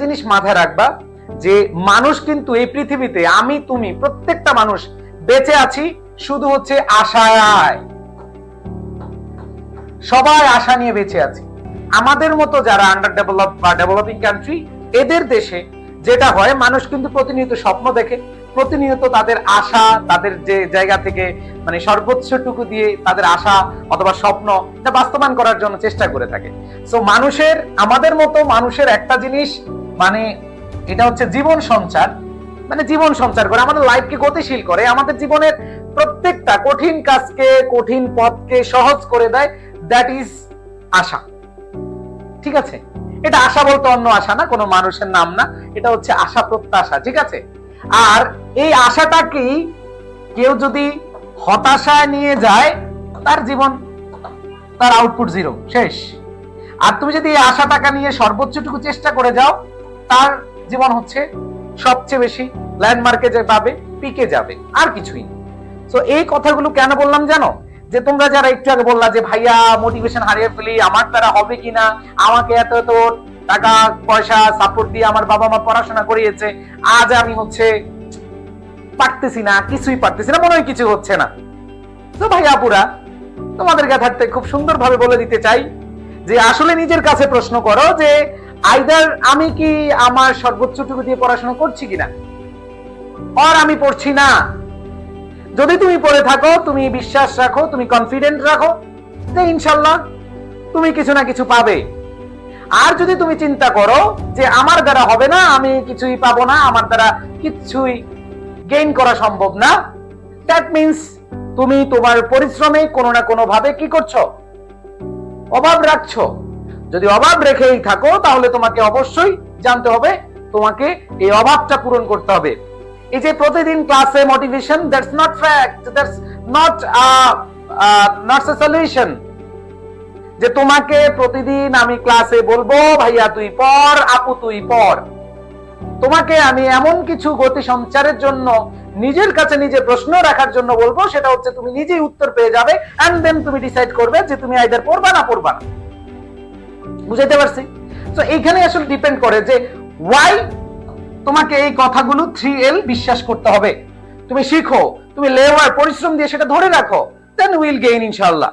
জিনিস মাথায় রাখবা যে মানুষ কিন্তু এই পৃথিবীতে, আমি, তুমি, প্রত্যেকটা মানুষ বেঁচে আছি, শুধু হচ্ছে আশায়। সবাই আশা নিয়ে বেঁচে আছি। আমাদের মতো যারা আন্ডার ডেভেলপ বা ডেভেলপিং কান্ট্রি এদের দেশে যেটা হয়, মানুষ কিন্তু প্রতিনিয়ত স্বপ্ন দেখে, প্রতিনিয়ত তাদের আশা, তাদের যে জায়গা থেকে মানে সর্বোচ্চটুকু দিয়ে তাদের আশা অথবা স্বপ্ন বাস্তবায়ন করার জন্য চেষ্টা করে থাকে। সো মানুষের, আমাদের মতো মানুষের একটা জিনিস মানে এটা হচ্ছে জীবন সঞ্চার। মানে জীবন সঞ্চার করে, আমাদের লাইফকে গতিশীল করে, আমাদের জীবনের প্রত্যেকটা কঠিন কাজকে, কঠিন পথকে সহজ করে দেয় দ্যাট ইজ আশা। ঠিক আছে? এটা আশা বলতে অন্য আশা না, কোনো মানুষের নাম না, এটা হচ্ছে আশা প্রত্যাশা, ঠিক আছে? আর এই আশাটাকেই কেউ যদি হতাশায় নিয়ে যায়, তার জীবন, তার আউটপুট জিরো শেষ। আর তুমি যদি এই আশা টাকা নিয়ে সর্বোচ্চটুকু চেষ্টা করে যাও তার জীবন হচ্ছে সবচেয়ে বেশি ল্যান্ডমার্কে যে পাবে পিকে যাবে, আর কিছুই না। তো এই কথাগুলো কেন বললাম জানো? যে তোমরা যারা একটু আগে বললা যে, ভাইয়া মোটিভেশন হারিয়ে ফেলি, আমার দ্বারা হবে কিনা? আমাকে এত এত টাকা, পয়সা সাপোর্ট দিয়ে আমার বাবা মা পড়াশোনা করিয়েছে, আজ আমি হচ্ছে পারতেছি না, কিছুই পারতেছি না মনে হয় কিছু হচ্ছে না। তো ভাইয়া, আপুরা, তোমাদের কথাতে খুব সুন্দরভাবে বলে দিতে চাই যে, আসলে নিজের কাছে প্রশ্ন করো যে আইদার আমি কি আমার সর্বোচ্চটুকু দিয়ে পড়াশোনা করছি কিনা? আর আমি পড়ছি না। যদি তুমি পড়ে থাকো, তুমি বিশ্বাস রাখো, তুমি কনফিডেন্ট রাখো যে ইনশাল্লাহ তুমি কিছু না কিছু পাবে। আর যদি তুমি চিন্তা করো যে আমার দ্বারা হবে না, আমি কিছুই পাবো না, আমার দ্বারা কিছুই গেইন করা সম্ভব না দ্যাট মিন্স তুমি তোমার পরিশ্রমে কোনো না কোনো ভাবে কি করছ? অভাব রাখছো। যদি অভাব রেখেই থাকো, তাহলে তোমাকে অবশ্যই জানতে হবে, তোমাকে এই অভাবটা পূরণ করতে হবে। এই যে প্রতিদিন ক্লাসে motivation that's not fact that's not not a solution যে তোমাকে প্রতিদিন আমি ক্লাসে বলব, ভাইয়া তুই পড়, আপু তুই পড়। তোমাকে আমি এমন কিছু গতি সঞ্চারের জন্য, নিজের কাছে নিজে প্রশ্ন রাখার জন্য বলব, সেটা হচ্ছে তুমি নিজেই উত্তর পেয়ে যাবে এন্ড দেন তুমি ডিসাইড করবে যে তুমি আইদার পড়বা না পড়বা না। বুঝাইতে পারছি? তো এইখানে আসলে ডিপেন্ড করে যে ওয়াই তোমাকে এই কথাগুলো থ্রি এল বিশ্বাস করতে হবে। তুমি শিখো, তুমি লেবার পরিশ্রম দিয়ে সেটা ধরে রাখো দেন উইল গেইন ইনশাল্লাহ